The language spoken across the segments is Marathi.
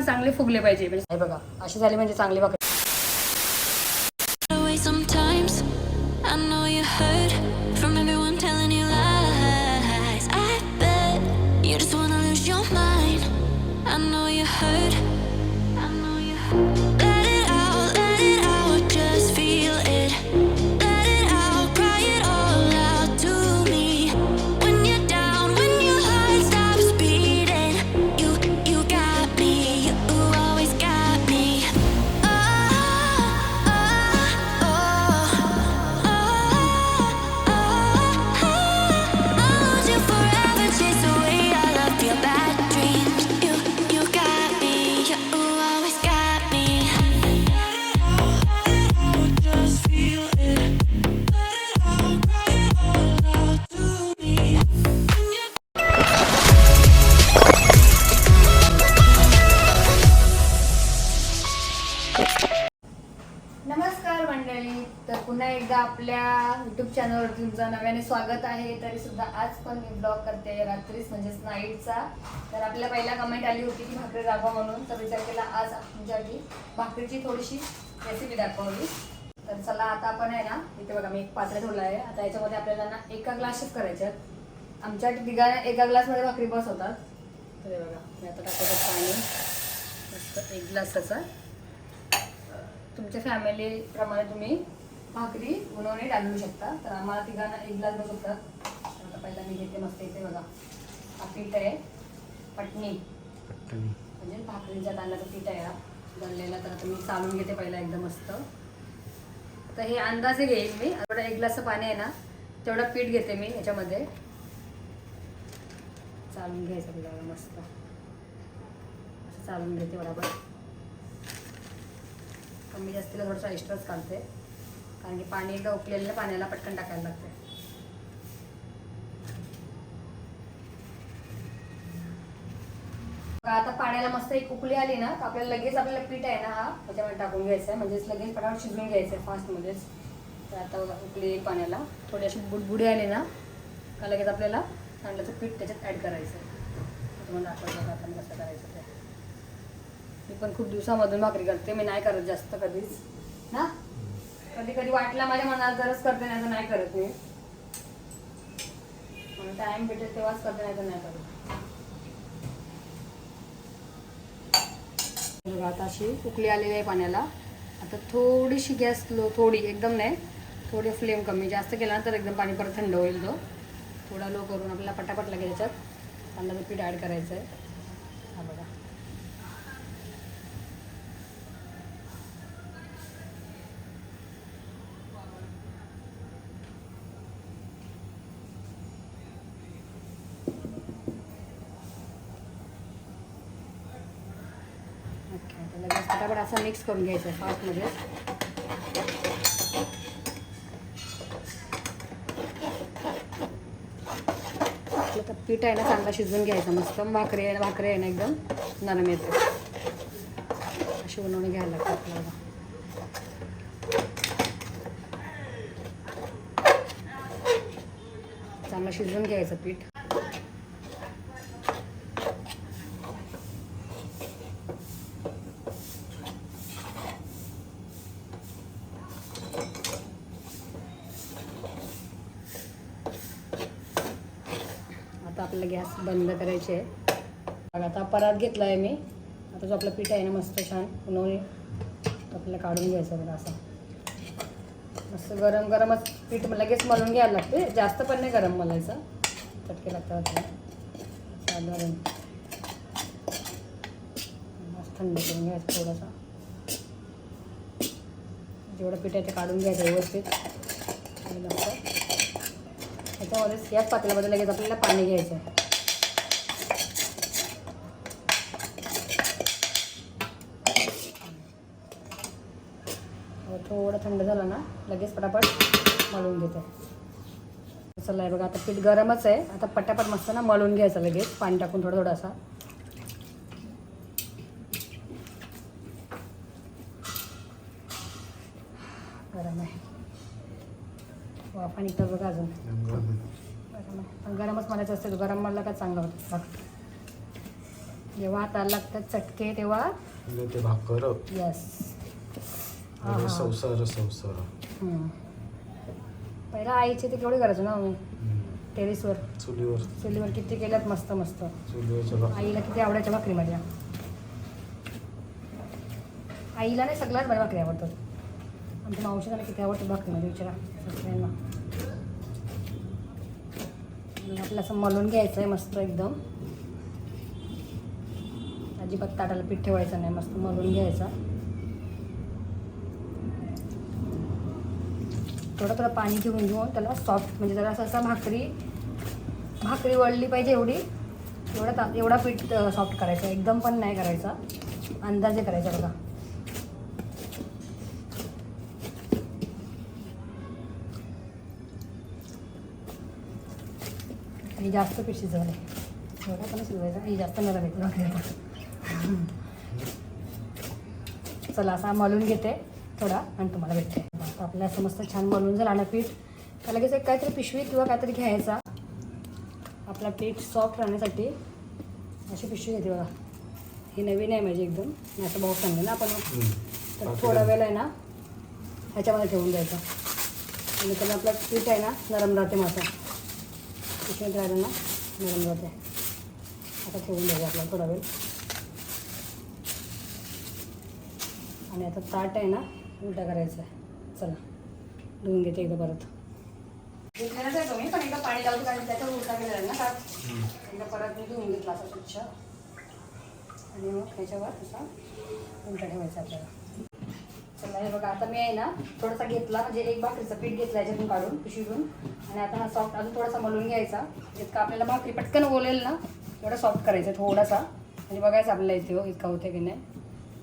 पण चांगले फुगले पाहिजे. म्हणजे हे बघा अशी झाले म्हणजे चांगली भाकरी स्वागत आहे तरी सुद्धा आज पण मी ब्लॉग करते. रात्रीच म्हणजेच नाईटचा. तर आपल्याला पहिला कमेंट आली होती की भाकरी दाखवा म्हणून. तर विचार केला आज तुमच्यासाठी भाकरीची थोडीशी रेसिपी दाखवली तर चला आता आपण आहे ना इथे बघा मी एक पात्र ठेवलं आहे. आता याच्यामध्ये आपल्याला ना एका ग्लासच करायचे आहेत. आमच्या तिघा एका ग्लासमध्ये भाकरी बस होतात. तर बघा मी आता टाकतो पाणी. मस्त एक ग्लास त्याचा तुमच्या फॅमिलीप्रमाणे तुम्ही भाकरी बनवणे टाळू शकता. तर आम्हाला तिघांना एक ग्लास बस होतात तर आता पहिला मी घेते मस्त इथे बघा. हा पीठ आहे. पटणी. म्हणजे भाकरीच्या तांदळाचं पीठ आहे हा. दळलेला तर आता मी चालून घेते पहिला एकदम मस्त. आता हे अंदाजे घेईन मी. थोडं एक ग्लास पाणी आहे ना तेवढं पीठ घेते मी याच्यामध्ये. चालून घ्यायचं आपल्याला मस्त. असं चालून घेते बरोबर. कमी जास्तीला थोडंसं एक्स्ट्राच काढते. कारण की पाणी एकदा उकलेलं पाण्याला पटकन टाकायला लागते आता पाण्याला मस्त एक उकळी आली ना तर आपल्याला लगेच आपल्याला पीठ आहे ना हा त्याच्यामध्ये टाकून घ्यायचं आहे म्हणजेच लगेच पटापट शिजवून घ्यायचं आहे फास्टमध्येच तर आता उकळी पाण्याला. थोडी अशी बुडबुडी आली ना का लगेच आपल्याला तांदळाचं पीठ त्याच्यात ॲड करायचं आहे तुम्हाला दाखवतो आपण कसं करायचं ते. मी पण खूप दिवसामधून भाकरी करते मी नाही करत जास्त कधीच. कधी कधी वाटला माझ्या मनात जरच करते नाही तर नाही करत मी. टाइम भेटेल तेव्हाच करते नाही तर नाही करत. आता अशी उकळी आलेली आहे पाण्याला. आता थोडीशी गॅस लो थोडी एकदम नाही. थोडी फ्लेम कमी. जास्त केला ना तर एकदम पाणी परत थंड होईल तो. थोडा लो करून आपल्याला पटापट लागेल त्याच्यात तांदळाचं पीठ ॲड करायचं आहे हा बघा ओके आता लगेच फटाफट असं मिक्स करून घ्यायचं आहे तर पीठ आहे ना चांगला शिजवून घ्यायचा मस्त. भाकरी आहे भाकरी आहे ना एकदम नरम येते. अशी बनवून घ्यायला लागतं आपल्याला. चांगलं शिजवून घ्यायचं पीठ आता आपल्याला गॅस बंद करायचे आहे आता परात घेतला आहे मी. आता जो आपलं पीठ आहे ना मस्त छान उन्हाळी आपल्याला काढून घ्यायचं बघा असं. मस्त गरम गरमच पीठ लगेच मलून घ्यायला लागते. जास्त पण नाही गरम मलायचं चटके लागतात साधारण. मस्त थंड करून घ्यायचं थोडासा. जेवढं पीठ आहे ते काढून घ्यायचं व्यवस्थित. आणि त्याच्यामध्येच याच पातेल्यामध्ये लगेच आपल्याला पाणी घ्यायचं आहे आता थोडं झालं ना लगेच पटापट मळून घेते. चला आहे बघा आता पीठ गरमच आहे. आता पटापट मस्त ना मळून घ्यायचं लगेच पाणी टाकून थोडं थोडं असा. गरम आहे. वाफा निघतात बघा अजून. गरम आहे. पण गरमच म्हणायचं असतं गरम म्हणलं का चांगलं होतं. बघ. जेव्हा हाताला लागतात चटके तेव्हा ते भाकर. यस अरे संसार संसार. पहिला आईचे ते केवढे करायचो ना आम्ही हम्म. टेरेसवर. चुलीवर. चुलीवर किती केल्यात मस्त मस्त. चुलीवरच्या भाकर. आईला किती आवडायच्या भाकरी माझ्या आईला नाही सगळ्याच बऱ्या भाकरी आवडतात. आमच्या मावशीला किती आवडतात भाकरीमध्ये विचारा सगळ्यांना. आणि आपलं असं मलून घ्यायचं आहे मस्त एकदम. अजिबात ताटाला पीठ ठेवायचं नाही मस्त मलून घ्यायचा. थोडं थोडं पाणी घेऊन घेऊन त्याला सॉफ्ट म्हणजे जरा असं असं भाकरी भाकरी वळली पाहिजे एवढी. एवढा ता एवढा पीठ सॉफ्ट करायचा. एकदम पण नाही करायचा. अंदाजे करायचा बघा. आणि जास्त पीठ शिजवलं एवढा पण शिजवायचा. आणि जास्त नरम येते. भाकरी चला असा मलून घेते थोडा आणि तुम्हाला भेटते. आपल्या असं मस्त छान मलून झालं ना पीठ. तर लगेच एक काहीतरी पिशवी किंवा काहीतरी घ्यायचा. आपला पीठ सॉफ्ट राहण्यासाठी अशी पिशवी घेते बघा. ही नवीन आहे माझी एकदम. मी असं भाऊ सांगेल ना आपण. तर थोडा वेळ आहे ना ह्याच्यामध्ये ठेवून द्यायचा. आणि त्याला आपलं पीठ आहे ना नरम राहते माझं. पिशवीत राहिलं ना नरम राहते. आता ठेवून द्यायचं आपल्याला थोडा वेळ. आणि आता ताट आहे ना उलटा करायचा आहे. चला. धुवून घेते एकदा परत. घेतलेलंच आहे तुम्ही पण एकदा पाणी लावून कारण त्याच्यावर उलटा केलेला आहे ना ताट एकदा परत मी धुवून घेतला असा स्वच्छ. आणि मग त्याच्यावर असा उलटा ठेवायचा आपल्याला. चला हे बघा आता मी आहे ना थोडासा घेतला म्हणजे एक भाकरीचं पीठ घेतलं याच्यातून काढून पिशवीतून. आणि आता हा सॉफ्ट अजून थोडासा मलून घ्यायचा. जितका आपल्याला भाकरी पटकन ओलेल ना एवढा सॉफ्ट करायचा थोडासा. आणि बघायचं आपल्याला इथे हो इतका होते की नाही.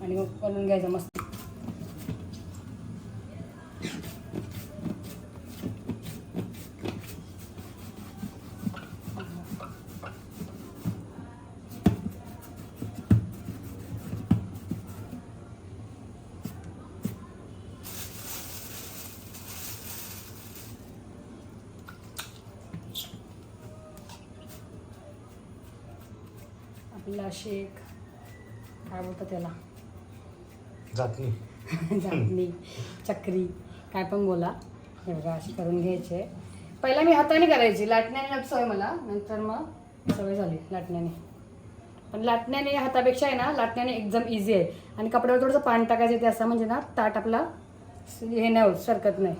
आणि मग मलून घ्यायचा मस्त. आपला शेक. काय बोलतात त्याला? जातनी झाकणी चक्री. काय पण बोला. हे बघा अशी करून घ्यायचे. पहिला मी हाताने करायची. लाटण्याने नव्हती सवय मला. नंतर मग सवय झाली लाटण्याने. पण लाटण्याने हातापेक्षा आहे ना लाटण्याने एकदम इझी आहे. आणि कपड्यावर थोडंसं पाणी टाकायचं ते असं म्हणजे ना ताट आपला हे नाही होत सरकत नाही.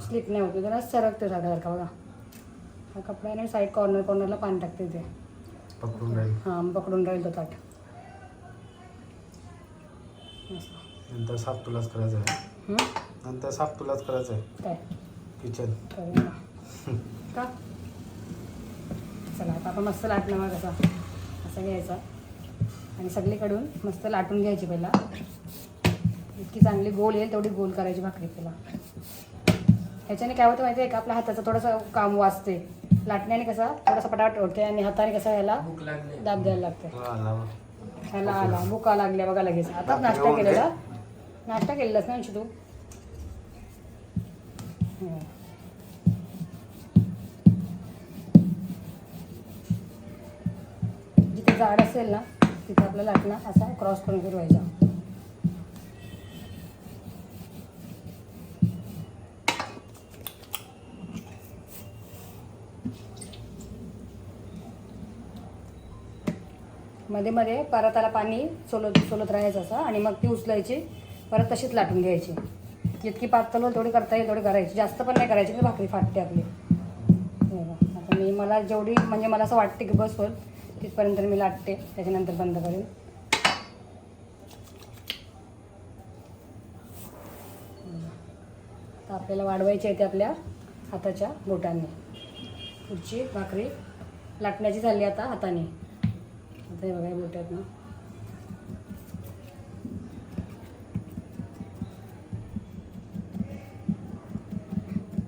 स्लिप नाही होत. जरा सरकते सारखा बघा. हा कपडा आहे ना साईड कॉर्नर कॉर्नरला पाणी टाकते ते. पकडून राहील. हां पकडून राहील तो ताट. असं. नंतर साफ तुलाच करायचं आहे. हं? नंतर साफ तुलाच करायचं आहे. काय? किचन. का? चला आता आपण मस्त लाटणं मग कसा असं घ्यायचा. आणि सगळीकडून मस्त लाटून घ्यायची पहिला. इतकी चांगली गोल येईल तेवढी गोल करायची भाकरी पहिला ह्याच्याने काय होतं माहिती आहे का? आपल्या हाताचं थोडंसं काम वाचते लाटण्याने कसा थोडासा पटापट ओढते आणि हाताने कसा ह्याला दाब द्यायला लागते. ह्याला आला भुका लागल्या बघा लगेच. आताच नाश्ता केलेला. नाश्ता केलेलास ना तू. जिथे झाड असेल ना तिथे आपला लाटणं असा क्रॉस करून फिरवायचा. मध्ये मध्ये परताला पाणी सोलत सोलत राहायचं असं. आणि मग ती उचलायची परत तशीच लाटून घ्यायची. जितकी पातळ होईल तेवढी करता येईल तेवढी करायची. जास्त पण नाही करायची की भाकरी फाटते आपली. आता मी मला जेवढी म्हणजे मला असं वाटते की बस होईल तिथपर्यंत मी लाटते. त्याच्यानंतर बंद करेन तर आपल्याला वाढवायची आहे ते आपल्या हाताच्या बोटाने. पुढची भाकरी लाटण्याची झाली आता हाताने. आता हे बघा हे बोट आहेत ना.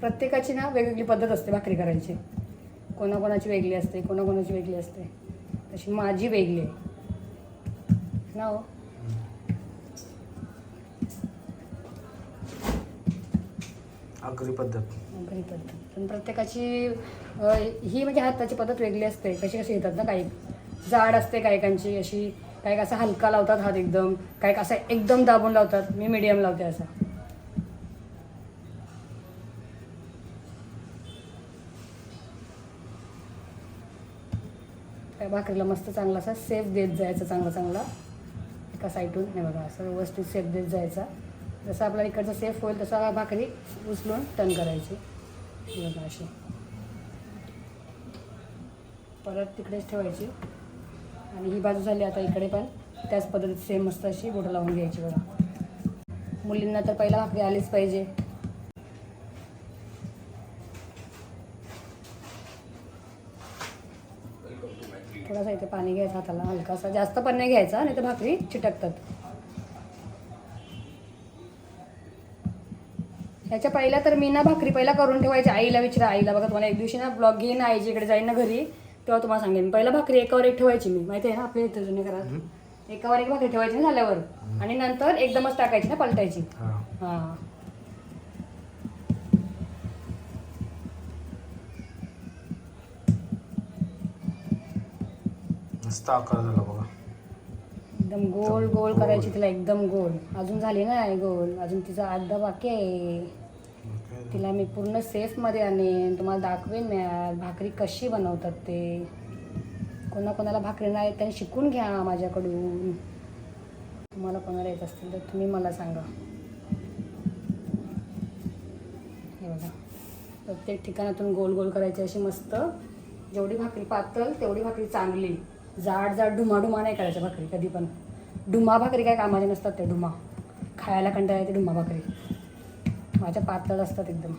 प्रत्येकाची ना वेगवेगळी पद्धत असते भाकरी करायची. कोणाकोणाची वेगळी असते कोणाकोणाची वेगळी असते. तशी माझी वेगळी आहे. ना हो? आगरी पद्धत. भाकरी पद्धत. पण प्रत्येकाची ही म्हणजे हाताची पद्धत वेगळी असते. कशी कशी येतात ना काही. जाड असते कायकांची अशी. काही असं हलका लावतात हात एकदम. काही असा एकदम दाबून लावतात. मी मीडियम लावते असं. त्या भाकरीला मस्त चांगला असा सेफ देत जायचा चांगला चांगला. एका साईडून हे बघा असं व्यवस्थित सेफ देत जायचा. जसं आपला इकडचा सेफ होईल तसा भाकरी उचलून टर्न करायची. बघा अशी. परत तिकडेच ठेवायची. आणि ही बाजू झाली आता इकडे पण. त्याच पद्धतीत सेम मस्त अशी बोटं लावून घ्यायची बघा. मुलींना तर पहिला भाकरी आलीच पाहिजे. थोडासा इथे पाणी घ्यायचं हाताला हलकासा. जास्त पण नाही घ्यायचा नाही तर भाकरी चिटकतात. ह्याच्या पहिल्या तर मी ना भाकरी पहिला करून ठेवायची. आईला विचारा आईला बघा तुम्हाला एक दिवशी ना ब्लॉग घेईन आईच्या इकडे जाईन ना घरी. तेव्हा तुम्हाला सांगेन. पहिला भाकरी एकावर एक ठेवायची मी. माहिती आहे ना? आपल्या इथे जुन्या घरात. एकावर एक भाकरी ठेवायची ना झाल्यावर. आणि नंतर एकदमच टाकायची ना पलटायची. हा. मस्त आकार झाला बघा. एकदम गोल गोल करायची तिला. एकदम गोल. अजून झाली नाही गोल. अजून तिचा अर्धा बाकी आहे. तिला मी पूर्ण सेफमध्ये आणेन तुम्हाला दाखवेन मी आज भाकरी कशी बनवतात ते. कोणाकोणाला भाकरी नाही येत त्यांनी शिकून घ्या माझ्याकडून. तुम्हाला कोणाला येत असतील तर तुम्ही मला सांगा. हे बघा. प्रत्येक ठिकाणातून गोल गोल करायची अशी मस्त जेवढी भाकरी पातळ तेवढी भाकरी चांगली. जाड जाड डुमा नाही करायच्या भाकरी कधी पण डुमा भाकरी काय कामाचे नसतात ते डुमा. खायला कंटाळा येते डुमा भाकरी. माझ्या पातळ असतात एकदम.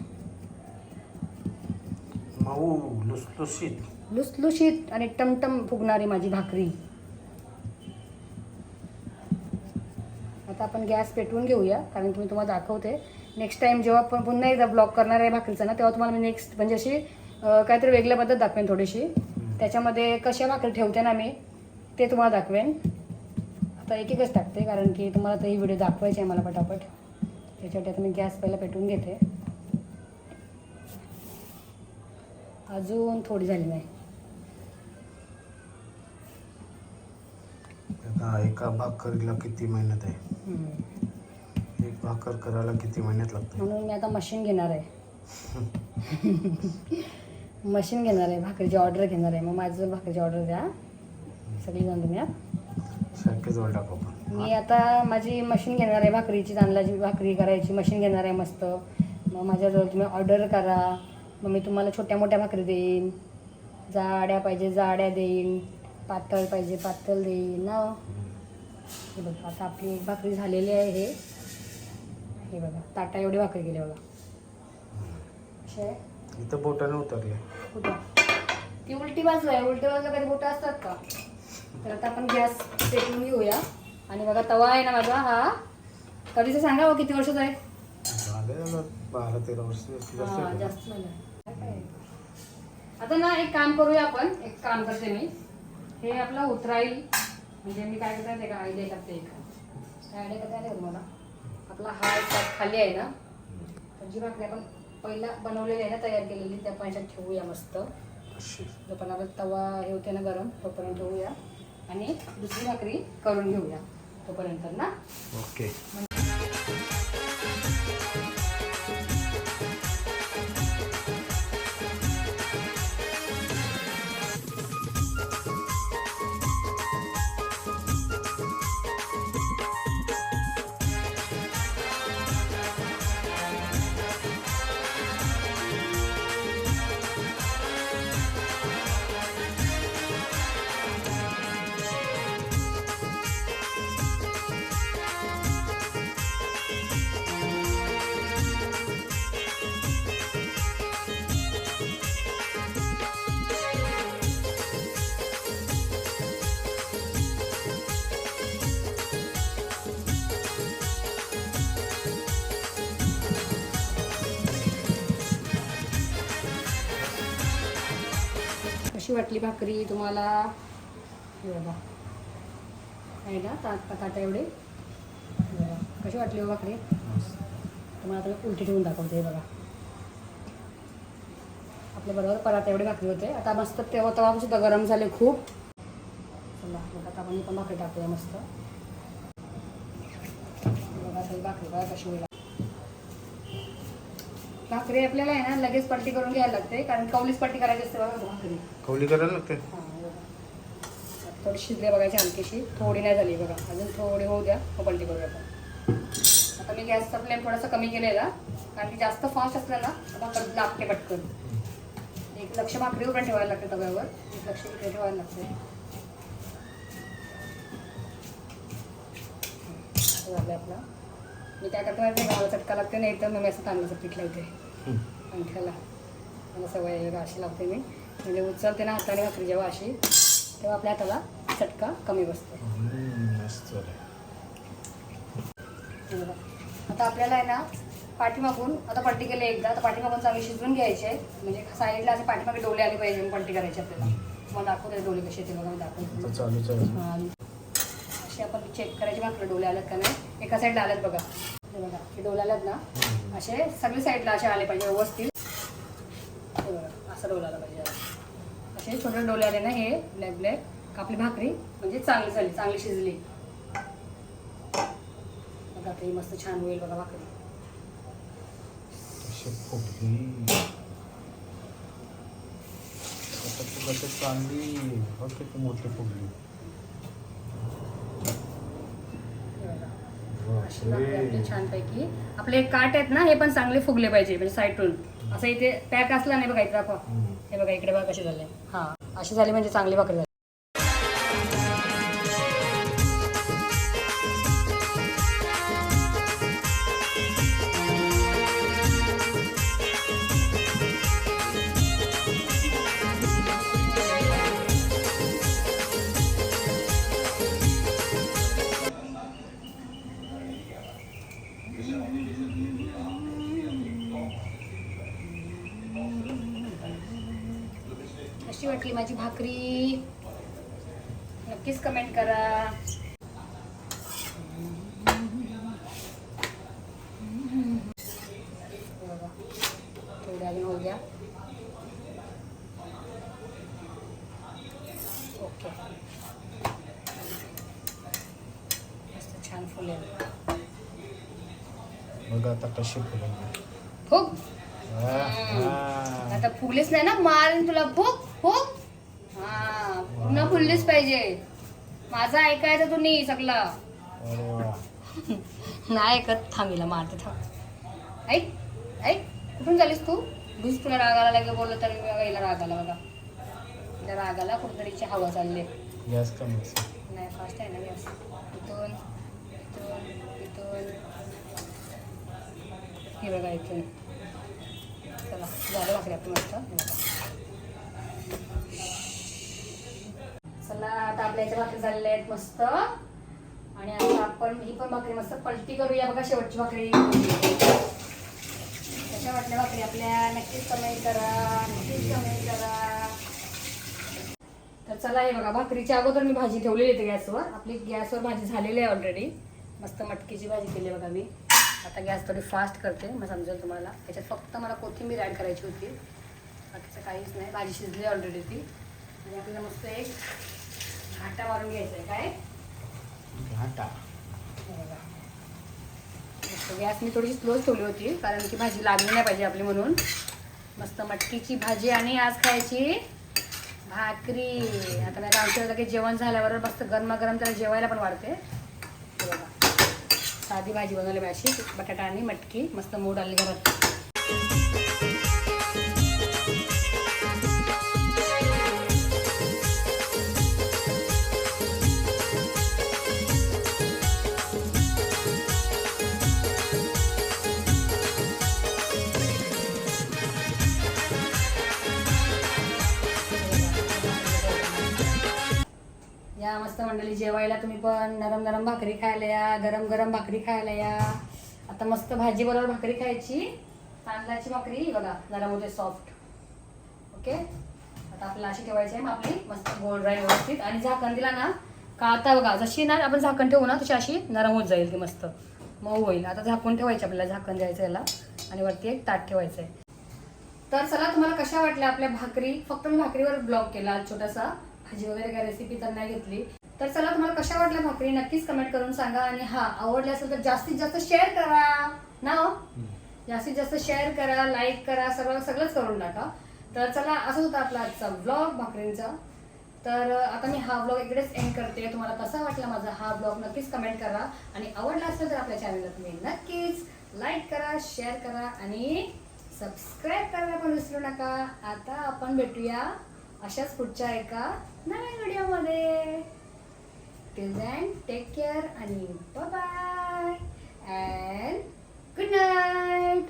मऊ लुसलुशीत. लुसलुशीत आणि टमटम फुगणारी माझी भाकरी. आता आपण गॅस पेटवून घेऊया कारण की मी तुम्हाला दाखवते. नेक्स्ट टाइम जेव्हा आपण पुन्हा एकदा ब्लॉक करणार आहे भाकरीचा ना तेव्हा तुम्हाला मी नेक्स्ट म्हणजे अशी काहीतरी वेगळ्या पद्धत दाखवेन थोडीशी. त्याच्यामध्ये कशा भाकरी ठेवते ना मी ते तुम्हाला दाखवेन. आता एक एकच टाकते कारण की तुम्हाला तर ही व्हिडिओ दाखवायची आहे मला पटापट. त्याच्यासाठी आता मी गॅस पहिला पेटवून घेते. अजून थोडी झाली नाही आता एका भाकरीला किती मेहनत आहे. एक भाकर करायला किती मेहनत लागते? म्हणून मी आता मशीन घेणार आहे. मशीन घेणार आहे भाकरीची ऑर्डर घेणार आहे. मग माझं भाकरीची ऑर्डर द्या. सगळी जण तुम्ही टाकू आपण. मी आता माझी मशीन घेणार आहे भाकरीची तांदळाची भाकरी करायची मशीन घेणार आहे मस्त. मग माझ्याजवळ तुम्ही ऑर्डर करा. मग मी तुम्हाला छोट्या मोठ्या भाकरी देईन. जाड्या पाहिजे जाड्या देईन. पातळ पाहिजे पातळ देईन ना? हे बघा आता आपली एक भाकरी झालेली आहे हे. हे बघा ताटा एवढी भाकरी गेली बघा. अशी आहे. इथं बोटाने उतरले. कुठं ती उलटी बाजू आहे. उलटी बाजूला कधी बोटं असतात का? तर आता आपण गॅस पेटवून घेऊया आणि बघा तवा आहे ना माझा हा. कधीचं सांगा हो किती वर्षाचा आहे? बारा तेरा वर्ष जास्त हा, झालं? आता ना एक काम करूया आपण. एक काम करते मी. हे आपलं उतराईल. म्हणजे मी काय करते का? आयडिया करते एक. काय आयडिया करता येते तुम्हाला? आपला हा एक खाली आहे ना. तर जी भाकरी आपण पहिला बनवलेली आहे ना तयार केलेली त्या पण ठेवूया मस्त. जोपर्यंत तवा हे होते ना गरम तोपर्यंत ठेवूया. आणि दुसरी भाकरी करून घेऊया तोपर्यंत ना. ओके. कशी वाटली भाकरी? तुम्हाला? हे बघा. आहे ना? ता ताटा एवढे? बघा. कशी वाटली हो भाकरी? तुम्हाला आता उलटी ठेवून दाखवते हे बघा. आपल्या बरोबर पराठा एवढे भाकरी होते. आता मस्त तेव्हा तवा सुद्धा गरम झाले खूप. आता आपण पण भाकरी टाकूया मस्त. बघा भाकरी बघा कशी होईल. भाकरी आपल्याला आहे ना लगेच पट्टी करून घ्यायला लागते कारण कवलीच पट्टी करायची असते बघा भाकरी कवली करायला लागते? हा, बघा. थोडी शिजले बघायची हलकीशी थोडी नाही झाली बघा. अजून थोडी होऊ द्या मग पलटी करूया आपण. आता मी गॅसचा फ्लेम थोडासा कमी केलेला कारण की जास्त फास्ट असलं ना भाकर लागते पटकन. एक लक्ष भाकरीवर पण ठेवायला लागते तव्यावर एक लक्ष इकडे ठेवायला लागते. झालं आपला. मी काय करते माहिती? मला चटका लागते नाही तर मग मी असं तांदळाचं पीठ लावते. अंगठ्याला मला सवय आहे अशी लावते मी. म्हणजे उचलते ना हाताने भाकरी जेव्हा अशी तेव्हा आपल्या हाताला चटका कमी बसतो. आता आपल्याला आहे ना पाठीमागून आता पट्टी केली एकदा आता पाठीमागून चांगली शिजवून घ्यायची. म्हणजे साईडला असे पाठीमागे डोळे आले पाहिजे पट्टी करायची आपल्याला. मग दाखवते डोळे कसे येते बघा मी दाखवते. असे आपण चेक करायची भाकरी डोले आल्यात का नाही एका साईडला आल्यात बघा. हे बघा हे डोळे आल्यात ना असे सगळे साईडला असे आले पाहिजे व्यवस्थित. हे बघा असं डोला आला पाहिजे. असे छोटे डोले आले ना हे ब्लॅक ब्लॅक आपली भाकरी म्हणजे चांगली झाली चांगली शिजली. बघा ते मस्त छान होईल बघा भाकरी. चांगली मोठी फुगली हे बघा अशी आपली. छानपैकी. आपले काट आहेत ना हे पण चांगले फुगले पाहिजे म्हणजे साईडून असं इथे पॅक असला नाही बघा इथे दाखवा. हे बघा इकडे बघा कशी झाले. हा अशी झाली म्हणजे चांगली भाकरी झाली. आता कशी फुग. हा. आता फुगलीच नाही ना? मारेन तुला फुग फुग. हा पूर्ण फुललीच पाहिजे. माझा ऐकायचं तू नाही सगळं नाही ऐकत. थांबीला मारते थांब. ऐक ऐक. कुठून झालीस तू? भूस तुला रागाला लागलं बोललं तरी बघा हिला राग आला बघा. हिला राग आला कुठेतरीची हवा चालली. गॅस कमी नाही फास्ट आहे ना गॅस. इथून इथून इथून. हे बघा इथे. चला झालं भाकरी आपली मस्त चला आता आपल्या याच्या भाकरी झालेल्या आहेत मस्त. आणि आता आपण ही पण भाकरी मस्त पलटी करूया बघा शेवटची भाकरी. कशा वाटल्या भाकरी आपल्या? नक्कीच कमेंट करा नक्कीच कमेंट करा. तर चला हे बघा भाकरीच्या अगोदर मी भाजी ठेवलेली होती गॅसवर. आपली गॅसवर भाजी झालेली आहे ऑलरेडी मस्त मटकीची भाजी केली आहे बघा मी. आता गॅस थोडी फास्ट करते मग समजेल तुम्हाला. त्याच्यात फक्त मला कोथिंबीर ॲड करायची होती. बाकीचं काहीच नाही. भाजी शिजली ऑलरेडी ती. आणि आपल्याला मस्त एक घाटा मारून घ्यायचा आहे काय? घाटा. गॅस मी थोडीशी स्लोच ठेवली होती कारण की भाजी लागली नाही पाहिजे आपली म्हणून. मस्त मटकीची भाजी आणि आज खायची भाकरी. आता नाही आमच्या जेवण झाल्यावर मस्त गरमागरम त्याला जेवायला पण वाढते. साधी भाजी बनवली मी अशी बटाटा आणि मटकी मस्त मूड आली घरात. या जेवायला तुम्ही पण नरम नरम भाकरी खायला या गरम गरम भाकरी खायला या. आता मस्त भाजी बरोबर भाकरी खायची. तांदळाची भाकरी बघा नरम होते सॉफ्ट ओके आता आपल्याला अशी ठेवायची आहे आपली मस्त गोल राहील व्यवस्थित. आणि झाकण दिला ना का आता बघा जशी ना आपण झाकण ठेवू ना तशी अशी नरम होत जाईल ती मस्त. मऊ होईल. आता झाकून ठेवायची आपल्याला झाकण द्यायचं याला. आणि वरती एक ताट ठेवायचं आहे. तर चला तुम्हाला कशा वाटल्या आपल्या भाकरी? फक्त मी भाकरीवर ब्लॉग केला छोटासा. भाजी वगैरे काय रेसिपी तर नाही घेतली. तर चला तुम्हाला कशा वाटल्या भाकरी? नक्कीच कमेंट करून सांगा. आणि हा आवडल्या असेल तर जास्तीत जास्त शेअर करा. ना हो? जास्तीत जास्त शेअर करा लाईक करा सगळं सगळंच करून टाका तर चला असं होता आपला आजचा ब्लॉग भाकरींचा. तर आता मी हा ब्लॉग इकडेच एंड करते. तुम्हाला कसा वाटला माझा हा ब्लॉग नक्कीच कमेंट करा. आणि आवडला असेल तर आपल्या चॅनलला तुम्ही नक्कीच लाईक करा शेअर करा आणि सबस्क्राईब करायला पण विसरू नका. आता आपण भेटूया अशाच पुढच्या एका नव्या व्हिडिओमध्ये Till then, take care and bye-bye and good night.